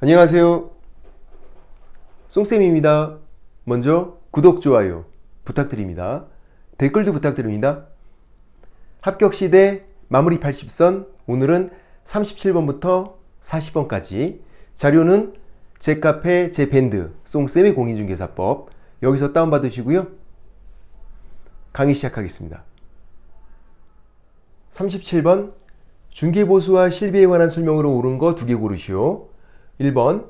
안녕하세요. 송쌤입니다. 먼저 구독, 좋아요 부탁드립니다. 댓글도 부탁드립니다. 합격 시대 마무리 80선 오늘은 37번부터 40번까지 자료는 제 카페 제 밴드 송쌤의 공인중개사법 여기서 다운받으시고요. 강의 시작하겠습니다. 37번 중개보수와 실비에 관한 설명으로 옳은 거 두 개 고르시오. 1번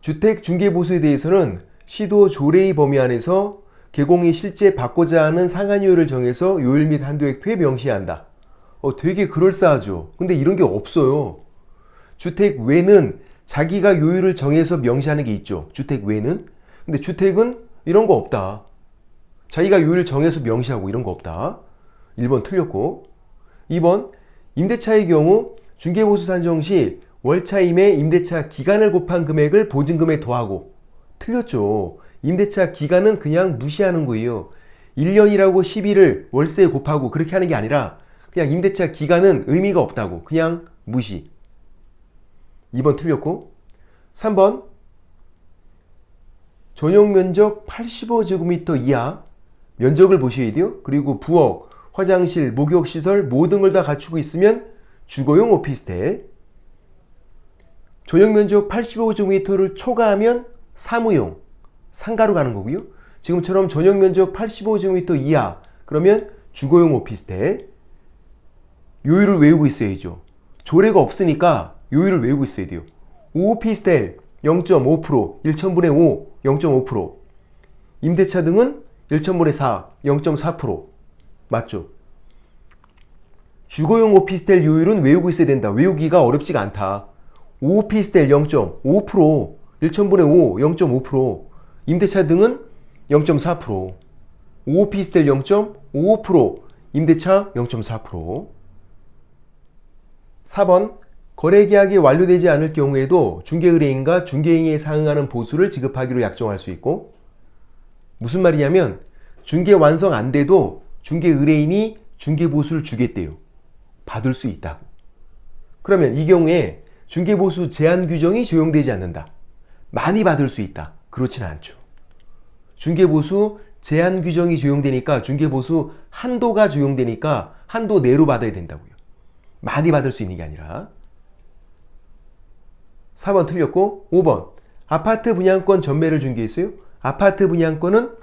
주택 중개 보수에 대해서는 시도 조례의 범위 안에서 개공이 실제 받고자 하는 상한요율을 정해서 요율 및 한도액표에 명시한다. 어, 되게 그럴싸하죠. 근데 이런 게 없어요. 주택 외는 자기가 요율을 정해서 명시하는 게 있죠. 주택 외는. 근데 주택은 이런 거 없다. 자기가 요율을 정해서 명시하고 이런 거 없다. 1번 틀렸고. 2번 임대차의 경우 중개보수 산정 시 월차임에 임대차 기간을 곱한 금액을 보증금에 더하고 틀렸죠. 임대차 기간은 그냥 무시하는 거예요. 1년이라고 10일을 월세에 곱하고 그렇게 하는 게 아니라 그냥 임대차 기간은 의미가 없다고 그냥 무시. 2번 틀렸고 3번 전용 면적 85제곱미터 이하 면적을 보셔야 돼요. 그리고 부엌, 화장실, 목욕 시설 모든 걸 다 갖추고 있으면 주거용 오피스텔. 전용 면적 85제곱미터를 초과하면 사무용, 상가로 가는 거고요. 지금처럼 전용 면적 85제곱미터 이하 그러면 주거용 오피스텔. 요율을 외우고 있어야죠. 조례가 없으니까 요율을 외우고 있어야 돼요. 오피스텔 0.5%, 1천분의 5, 0.5%. 임대차 등은 1천분의 4, 0.4%. 맞죠? 주거용 오피스텔 요율은 외우고 있어야 된다. 외우기가 어렵지가 않다. 오피스텔 0.5%, 1천분의 5, 0.5%. 임대차 등은 0.4%. 오피스텔 0.5%, 임대차 0.4%. 4번 거래 계약이 완료되지 않을 경우에도 중개의뢰인과 중개인에 상응하는 보수를 지급하기로 약정할 수 있고 무슨 말이냐면 중개 완성 안 돼도 중개의뢰인이 중개보수를 주겠대요. 받을 수 있다고. 그러면 이 경우에 중개보수 제한 규정이 적용되지 않는다. 많이 받을 수 있다. 그렇지는 않죠. 중개보수 제한 규정이 적용되니까 중개보수 한도가 적용되니까 한도 내로 받아야 된다고요. 많이 받을 수 있는 게 아니라 4번 틀렸고 5번 아파트 분양권 전매를 중개했어요. 아파트 분양권은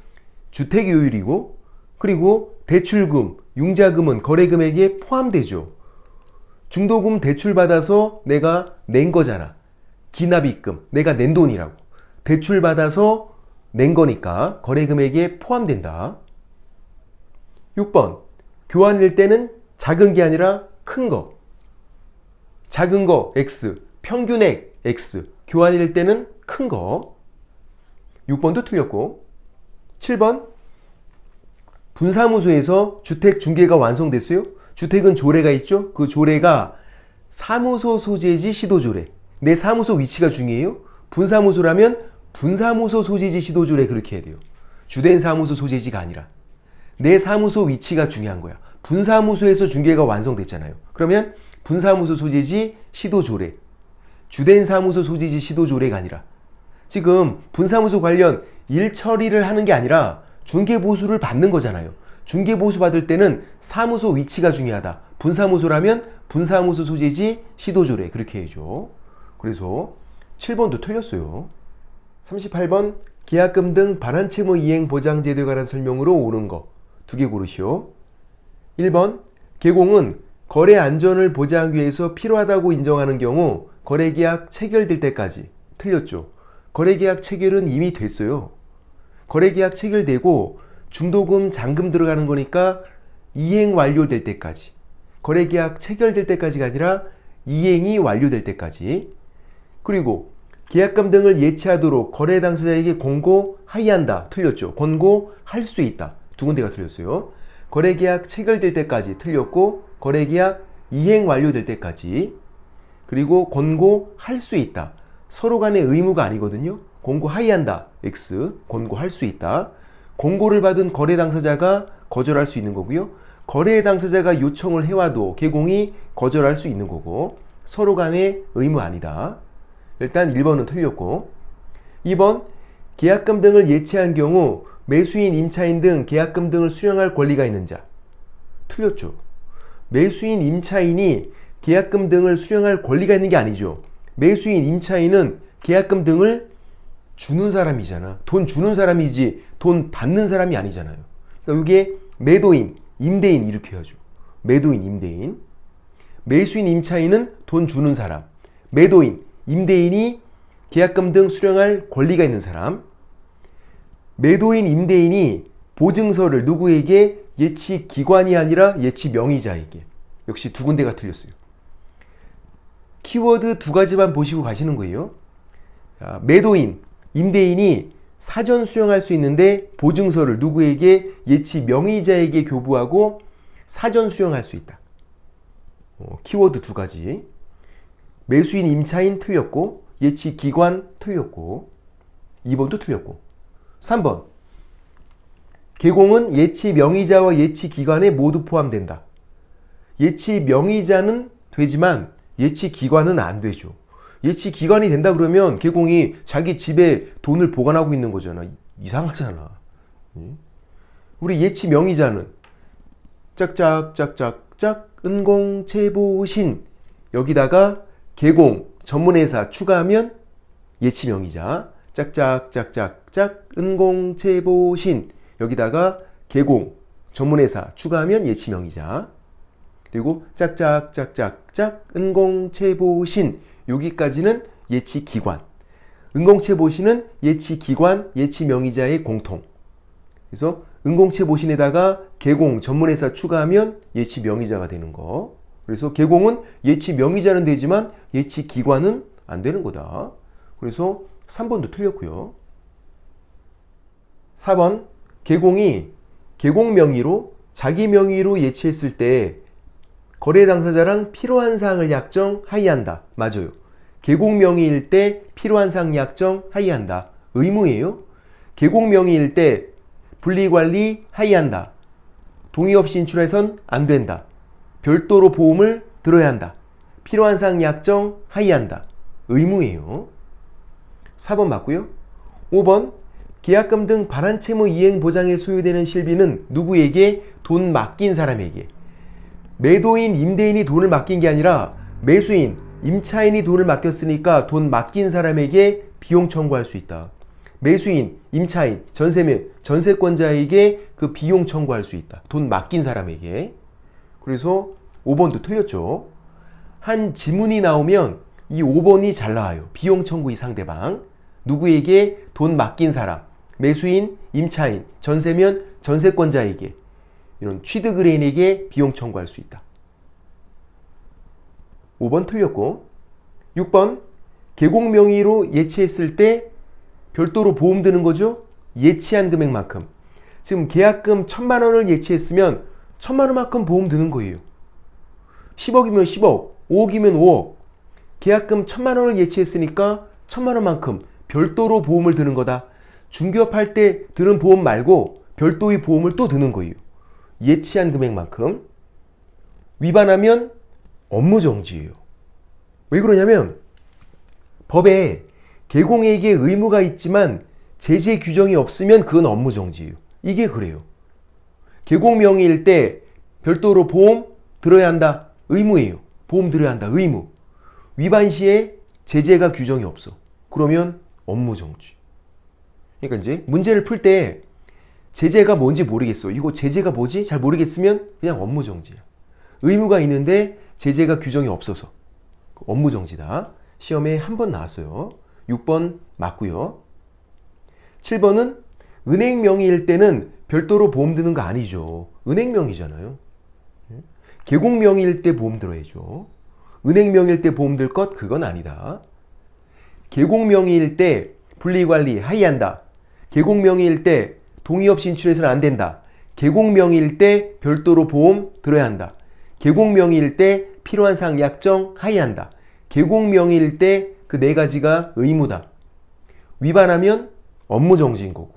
주택 요율이고 그리고 대출금, 융자금은 거래금액에 포함되죠. 중도금 대출 받아서 내가 낸 거잖아. 기납입금, 내가 낸 돈이라고. 대출 받아서 낸 거니까 거래 금액에 포함된다. 6번 교환일 때는 작은 게 아니라 큰 거. 작은 거 X, 평균액 X, 교환일 때는 큰 거. 6번도 틀렸고. 7번 분사무소에서 주택 중개가 완성됐어요. 주택은 조례가 있죠. 그 조례가 사무소 소재지 시도조례. 내 사무소 위치가 중요해요. 분사무소라면 분사무소 소재지 시도조례 그렇게 해야 돼요. 주된 사무소 소재지가 아니라 내 사무소 위치가 중요한 거야. 분사무소에서 중개가 완성됐잖아요. 그러면 분사무소 소재지 시도조례. 주된 사무소 소재지 시도조례가 아니라 지금 분사무소 관련 일 처리를 하는 게 아니라 중개보수를 받는 거잖아요. 중개 보수 받을 때는 사무소 위치가 중요하다. 분사무소라면 분사무소 소재지 시도조례 그렇게 해줘. 그래서 7번도 틀렸어요. 38번 계약금 등 반환 채무 이행 보장 제도에 관한 설명으로 옳은 거 두 개 고르시오. 1번 개공은 거래 안전을 보장하기 위해서 필요하다고 인정하는 경우 거래 계약 체결될 때까지 틀렸죠. 거래 계약 체결은 이미 됐어요. 거래 계약 체결되고 중도금, 잔금 들어가는 거니까 이행 완료될 때까지. 거래 계약 체결될 때까지가 아니라 이행이 완료될 때까지. 그리고 계약금 등을 예치하도록 거래 당사자에게 권고하여한다. 틀렸죠. 권고할 수 있다. 두 군데가 틀렸어요. 거래 계약 체결될 때까지 틀렸고 거래 계약 이행 완료될 때까지 그리고 권고할 수 있다. 서로 간의 의무가 아니거든요. 권고하여한다. X. 권고할 수 있다. 공고를 받은 거래 당사자가 거절할 수 있는 거고요. 거래 당사자가 요청을 해와도 개공이 거절할 수 있는 거고 서로 간의 의무 아니다. 일단 1번은 틀렸고 2번 계약금 등을 예치한 경우 매수인, 임차인 등 계약금 등을 수령할 권리가 있는 자 틀렸죠. 매수인, 임차인이 계약금 등을 수령할 권리가 있는 게 아니죠. 매수인, 임차인은 계약금 등을 주는 사람이잖아. 돈 주는 사람이지 돈 받는 사람이 아니잖아요. 그러니까 이게 매도인, 임대인 이렇게 해야죠. 매도인, 임대인. 매수인, 임차인은 돈 주는 사람. 매도인, 임대인이 계약금 등 수령할 권리가 있는 사람. 매도인, 임대인이 보증서를 누구에게 예치 기관이 아니라 예치 명의자에게. 역시 두 군데가 틀렸어요. 키워드 두 가지만 보시고 가시는 거예요. 자, 매도인, 임대인이 사전 수령할 수 있는데 보증서를 누구에게 예치 명의자에게 교부하고 사전 수령할 수 있다. 어, 키워드 두 가지. 매수인 임차인 틀렸고 예치 기관 틀렸고 2번도 틀렸고 3번 개공은 예치 명의자와 예치 기관에 모두 포함된다. 예치 명의자는 되지만 예치 기관은 안 되죠. 예치 기관이 된다 그러면 개공이 자기 집에 돈을 보관하고 있는 거잖아. 이상하잖아. 우리 예치 명의자는 짝짝짝짝짝 은공 채보신. 여기다가 개공 전문회사 추가하면 예치 명의자. 짝짝짝짝짝 은공 채보신. 여기다가 개공 전문회사 추가하면 예치 명의자. 그리고 짝짝짝짝짝 은공 채보신 여기까지는 예치 기관. 은공채 보시는 예치 기관, 예치 명의자의 공통. 그래서 은공채 보신에다가 개공 전문회사 추가하면 예치 명의자가 되는 거. 그래서 개공은 예치 명의자는 되지만 예치 기관은 안 되는 거다. 그래서 3번도 틀렸고요. 4번 개공이 개공 명의로 자기 명의로 예치했을 때 거래 당사자랑 필요한 사항을 약정 하의한다. 맞아요. 계곡 명의일 때 필요한 사항 약정 하의한다. 의무예요. 계곡 명의일 때 분리 관리 하의한다. 동의 없이 인출해선 안 된다. 별도로 보험을 들어야 한다. 필요한 사항 약정 하의한다. 의무예요. 4번 맞고요. 5번 계약금 등 반환 채무 이행 보장에 소요되는 실비는 누구에게 돈 맡긴 사람에게 매도인, 임대인이 돈을 맡긴 게 아니라 매수인, 임차인이 돈을 맡겼으니까 돈 맡긴 사람에게 비용 청구할 수 있다. 매수인, 임차인, 전세면, 전세권자에게 그 비용 청구할 수 있다. 돈 맡긴 사람에게. 그래서 5번도 틀렸죠. 한 지문이 나오면 이 5번이 잘 나와요. 비용 청구의 상대방. 누구에게 돈 맡긴 사람. 매수인, 임차인, 전세면, 전세권자에게. 이런 취득의뢰인에게 비용 청구할 수 있다. 5번 틀렸고 6번 계곡 명의로 예치했을 때 별도로 보험 드는 거죠. 예치한 금액만큼. 지금 계약금 천만 원을 예치했으면 천만 원만큼 보험 드는 거예요. 10억이면 10억, 5억이면 5억. 계약금 천만 원을 예치했으니까 천만 원만큼 별도로 보험을 드는 거다. 중개업 때 드는 보험 말고 별도의 보험을 또 드는 거예요. 예치한 금액만큼 위반하면 업무 정지예요. 왜 그러냐면 법에 개공에게 의무가 있지만 제재 규정이 없으면 그건 업무 정지예요. 이게 그래요. 개공 명의일 때 별도로 보험 들어야 한다. 의무예요. 보험 들어야 한다. 의무. 위반 시에 제재가 규정이 없어. 그러면 업무 정지. 그러니까 이제 문제를 풀 때 제재가 뭔지 모르겠어. 이거 제재가 뭐지? 잘 모르겠으면 그냥 업무 정지야. 의무가 있는데 제재가 규정이 없어서 업무 정지다. 시험에 한 번 나왔어요. 6번 맞고요. 7번은 은행 명의일 때는 별도로 보험 드는 거 아니죠. 은행 명의잖아요. 계곡 명의일 때 보험 들어야죠. 은행 명의일 때 보험 들 것 그건 아니다. 계곡 명의일 때 분리관리 하이한다. 계곡 명의일 때 동의 없이 인출해서는 안 된다. 계곡 명의일 때 별도로 보험 들어야 한다. 계곡 명의일 때 필요한 사항 약정 하의한다. 계곡 명의일 때 그 네 가지가 의무다. 위반하면 업무 정지인 거고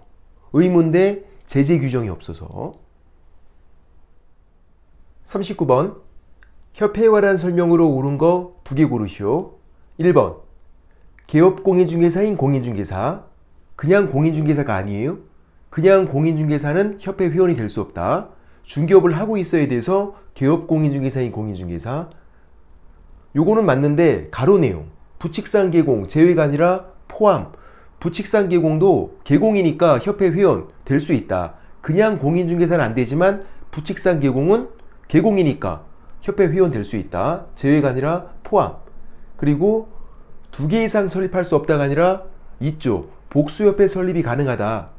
의무인데 제재 규정이 없어서 39번 협회에 관한 설명으로 옳은 거 두 개 고르시오. 1번 개업 공인중개사인 공인중개사. 그냥 공인중개사가 아니에요. 그냥 공인중개사는 협회 회원이 될 수 없다. 중개업을 하고 있어야 돼서 개업 공인중개사인 공인중개사. 요거는 맞는데 가로 내용. 부칙상 개공 제외가 아니라 포함. 부칙상 개공도 개공이니까 협회 회원 될 수 있다. 그냥 공인중개사는 안 되지만 부칙상 개공은 개공이니까 협회 회원 될 수 있다. 제외가 아니라 포함. 그리고 두 개 이상 설립할 수 없다가 아니라 있죠. 복수협회 설립이 가능하다.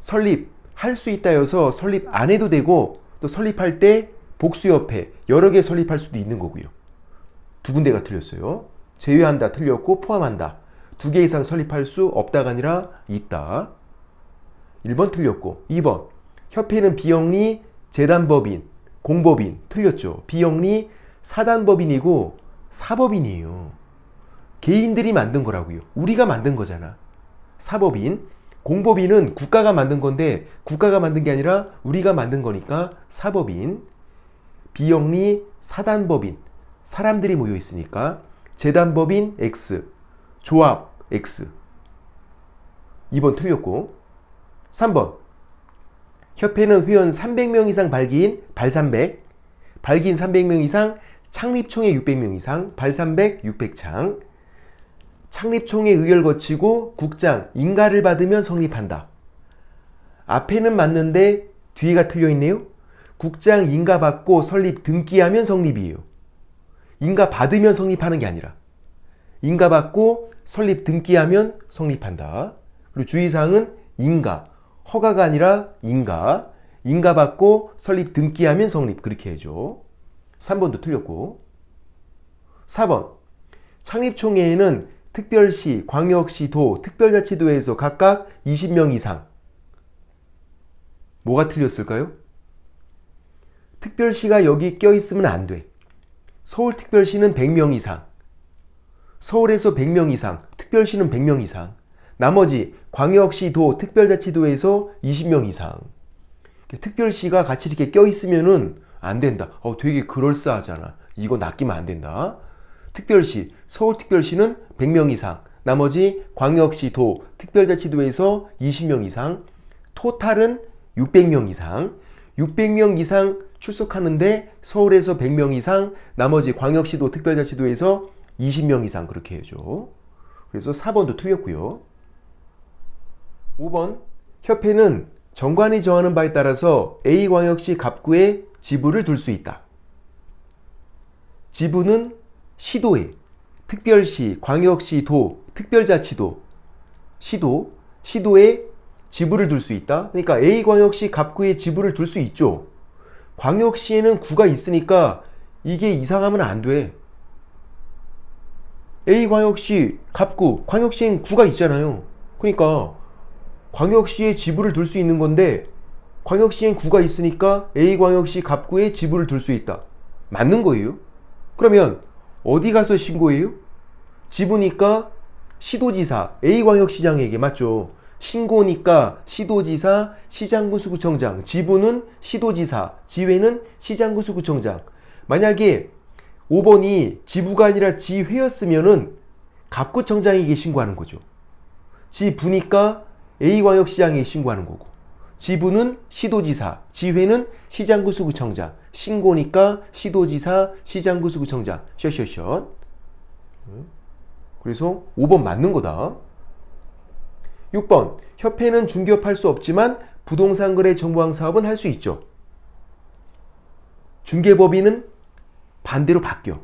설립 할 수 있다여서 설립 안 해도 되고 또 설립할 때 복수협회 여러 개 설립할 수도 있는 거고요. 두 군데가 틀렸어요. 제외한다 틀렸고 포함한다. 두 개 이상 설립할 수 없다가 아니라 있다. 1번 틀렸고 2번 협회는 비영리 재단법인 공법인 틀렸죠. 비영리 사단법인이고 사법인이에요. 개인들이 만든 거라고요. 우리가 만든 거잖아. 사법인 공법인은 국가가 만든 건데 국가가 만든 게 아니라 우리가 만든 거니까 사법인 비영리 사단법인 사람들이 모여 있으니까 재단법인 X 조합 X 2번 틀렸고 3번 협회는 회원 300명 이상 발기인 발 300 발기인 300명 이상 창립총회 600명 이상 발 300 600창 창립총회 의결 거치고 국장 인가를 받으면 성립한다. 앞에는 맞는데 뒤가 틀려 있네요. 국장 인가 받고 설립 등기하면 성립이에요. 인가 받으면 성립하는 게 아니라 인가 받고 설립 등기하면 성립한다. 그리고 주의사항은 인가, 허가가 아니라 인가, 인가 받고 설립 등기하면 성립 그렇게 해줘. 3번도 틀렸고 4번 창립총회에는 특별시, 광역시, 도, 특별자치도에서 각각 20명 이상 뭐가 틀렸을까요? 특별시가 여기 껴있으면 안 돼. 서울특별시는 100명 이상 서울에서 100명 이상, 특별시는 100명 이상 나머지 광역시, 도, 특별자치도에서 20명 이상 특별시가 같이 이렇게 껴있으면은 안 된다. 어, 되게 그럴싸하잖아. 이거 낚이면 안 된다. 특별시, 서울특별시는 100명 이상, 나머지 광역시, 도, 특별자치도에서 20명 이상, 토탈은 600명 이상, 600명 이상 출석하는데 서울에서 100명 이상, 나머지 광역시도, 특별자치도에서 20명 이상 그렇게 해줘. 그래서 4번도 틀렸고요. 5번 협회는 정관이 정하는 바에 따라서 A광역시 갑구에 지부를 둘 수 있다. 지부는 시도에 특별시, 광역시, 도, 특별자치도, 시도, 시도에 지부를 둘수 있다. 그러니까 A광역시 갑구에 지부를 둘수 있죠. 광역시에는 구가 있으니까 이게 이상하면 안 돼. A광역시 갑구, 광역시엔 구가 있잖아요. 그러니까 광역시에 지부를 둘수 있는 건데 광역시엔 구가 있으니까 A광역시 갑구에 지부를 둘수 있다. 맞는 거예요? 그러면 어디 가서 신고해요? 지부니까 시도지사, A광역시장에게 맞죠? 신고니까 시도지사, 시장군수구청장, 지부는 시도지사, 지회는 시장군수구청장. 만약에 5번이 지부가 아니라 지회였으면은 갑구청장에게 신고하는 거죠. 지부니까 A광역시장에 신고하는 거고. 지부는 시도지사, 지회는 시장구수구청장, 신고니까 시도지사, 시장구수구청장, 셔셔셔. 그래서 5번 맞는 거다. 6번 협회는 중개업 할 수 없지만 부동산 거래 정보왕 사업은 할 수 있죠. 중개법인은 반대로 바뀌어.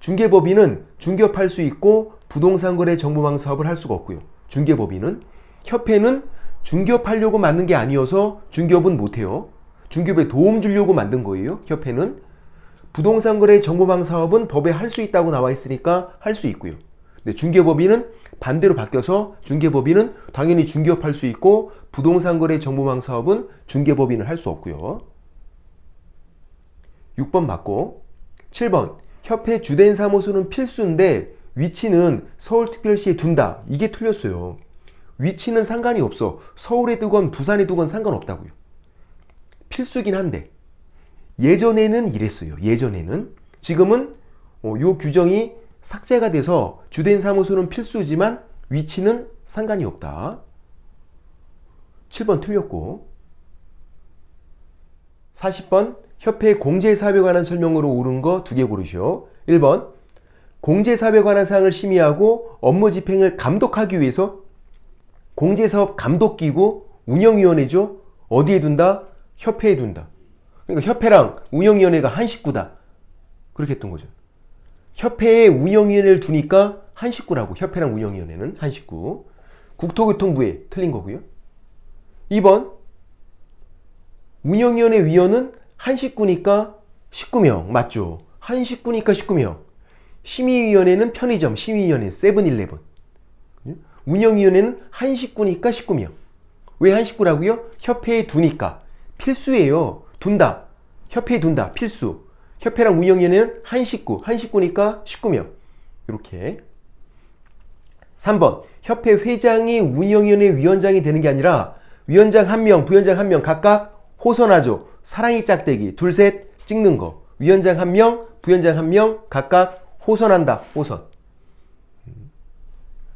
중개법인은 중개업 할 수 있고 부동산 거래 정보망 사업을 할 수가 없고요. 중개법인은 협회는 중개업 하려고 만든 게 아니어서 중개업은 못해요. 중개업에 도움 주려고 만든 거예요. 협회는 부동산 거래 정보망 사업은 법에 할 수 있다고 나와 있으니까 할 수 있고요. 근데 중개법인은 반대로 바뀌어서 중개법인은 당연히 중개업 할 수 있고 부동산 거래 정보망 사업은 중개법인을 할 수 없고요. 6번 맞고 7번 협회 주된 사무소는 필수인데 위치는 서울특별시에 둔다. 이게 틀렸어요. 위치는 상관이 없어. 서울에 두건 부산에 두건 상관없다고요. 필수긴 한데 예전에는 이랬어요. 예전에는 지금은 어, 요 규정이 삭제가 돼서 주된 사무소는 필수지만 위치는 상관이 없다. 7번 틀렸고 40번 협회 공제사업에 관한 설명으로 옳은 거 두 개 고르시오. 1번 공제사업에 관한 사항을 심의하고 업무 집행을 감독하기 위해서 공제사업 감독기구 운영위원회죠. 어디에 둔다? 협회에 둔다. 그러니까 협회랑 운영위원회가 한 식구다. 그렇게 했던 거죠. 협회에 운영위원회를 두니까 한 식구라고. 협회랑 운영위원회는 한 식구. 국토교통부에 틀린 거고요. 2번 운영위원회 위원은 한 식구니까 19명 맞죠? 한 식구니까 19명. 심의위원회는 편의점, 심의위원회 세븐일레븐. 운영위원회는 한 식구니까 19명. 왜 한 식구라고요? 협회에 두니까. 필수예요. 둔다. 협회에 둔다. 필수. 협회랑 운영위원회는 한 식구. 한 식구니까 19명. 이렇게. 3번. 협회 회장이 운영위원회 위원장이 되는 게 아니라 위원장 한 명, 부위원장 한명 각각 호선하죠. 사랑이 짝대기. 둘, 셋 찍는 거. 위원장 한 명, 부위원장 한명 각각 호선한다. 호선.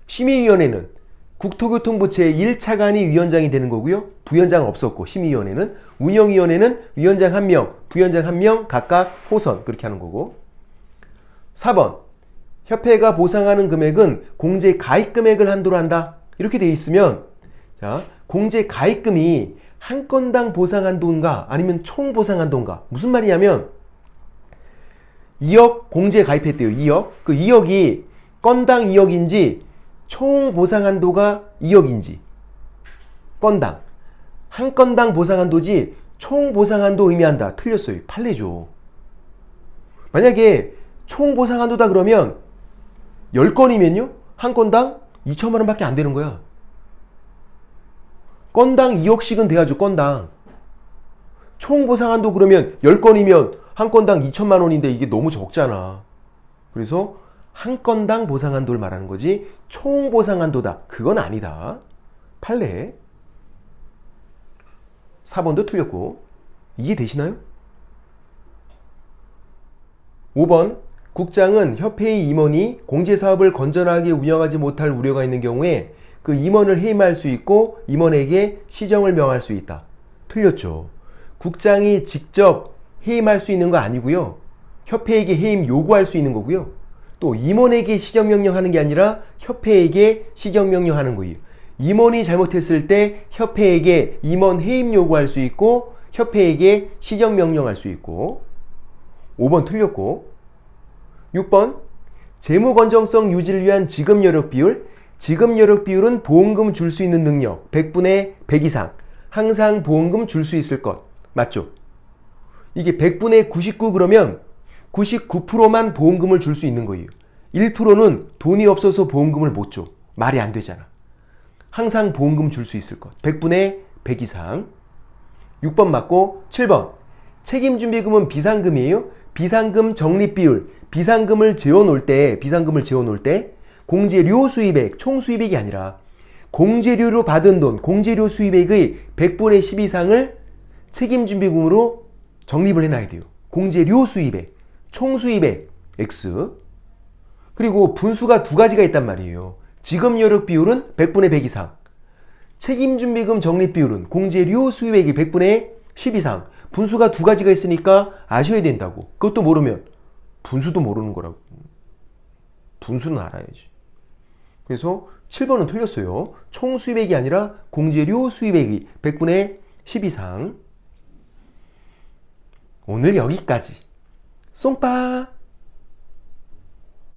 심의위원회는 국토교통부 제1차 관이 위원장이 되는 거고요. 부위원장 없었고 심의위원회는 운영위원회는 위원장 1명, 부위원장 1명 각각 호선 그렇게 하는 거고 4번 협회가 보상하는 금액은 공제 가입 금액을 한도로 한다. 이렇게 돼 있으면 자, 공제 가입금이 한 건당 보상 한도인가 아니면 총 보상 한도인가 무슨 말이냐면 2억 공제 가입했대요. 2억. 그 2억이 건당 2억인지 총 보상 한도가 2억인지 건당 한 건당 보상 한도지 총 보상 한도 의미한다. 틀렸어요. 판례죠. 만약에 총 보상 한도다 그러면 10건이면요. 한 건당 2천만 원밖에 안 되는 거야. 건당 2억씩은 돼야죠. 건당. 총 보상 한도 그러면 10건이면 한 건당 2천만 원인데 이게 너무 적잖아. 그래서 한 건당 보상 한도를 말하는 거지 총 보상 한도다. 그건 아니다. 판례. 4번도 틀렸고 이해되시나요? 5번 국장은 협회의 임원이 공제사업을 건전하게 운영하지 못할 우려가 있는 경우에 그 임원을 해임할 수 있고 임원에게 시정을 명할 수 있다. 틀렸죠. 국장이 직접 해임할 수 있는 거 아니고요. 협회에게 해임 요구할 수 있는 거고요. 또 임원에게 시정명령 하는 게 아니라 협회에게 시정명령 하는 거예요. 임원이 잘못했을 때 협회에게 임원 해임 요구할 수 있고 협회에게 시정 명령할 수 있고. 5번 틀렸고. 6번 재무 건정성 유지를 위한 지급 여력 비율. 지급 여력 비율은 보험금 줄 수 있는 능력 100분의 100 이상. 항상 보험금 줄 수 있을 것. 맞죠? 이게 100분의 99 그러면 99%만 보험금을 줄 수 있는 거예요. 1%는 돈이 없어서 보험금을 못 줘. 말이 안 되잖아. 항상 보험금 줄 수 있을 것. 100분의 100 이상. 6번 맞고 7번. 책임준비금은 비상금이에요. 비상금 적립 비율. 비상금을 재워 놓을 때, 비상금을 재워 놓을 때 공제료 수입액, 총 수입액이 아니라 공제료로 받은 돈, 공제료 수입액의 100분의 10 이상을 책임준비금으로 적립을 해놔야 돼요. 공제료 수입액, 총 수입액 X. 그리고 분수가 두 가지가 있단 말이에요. 지급 여력 비율은 100분의 100 이상. 책임 준비금 적립 비율은 공제료 수입액이 100분의 10 이상. 분수가 두 가지가 있으니까 아셔야 된다고. 그것도 모르면 분수도 모르는 거라고. 분수는 알아야지. 그래서 7번은 틀렸어요. 총 수입액이 아니라 공제료 수입액이 100분의 10 이상. 오늘 여기까지. sont pas.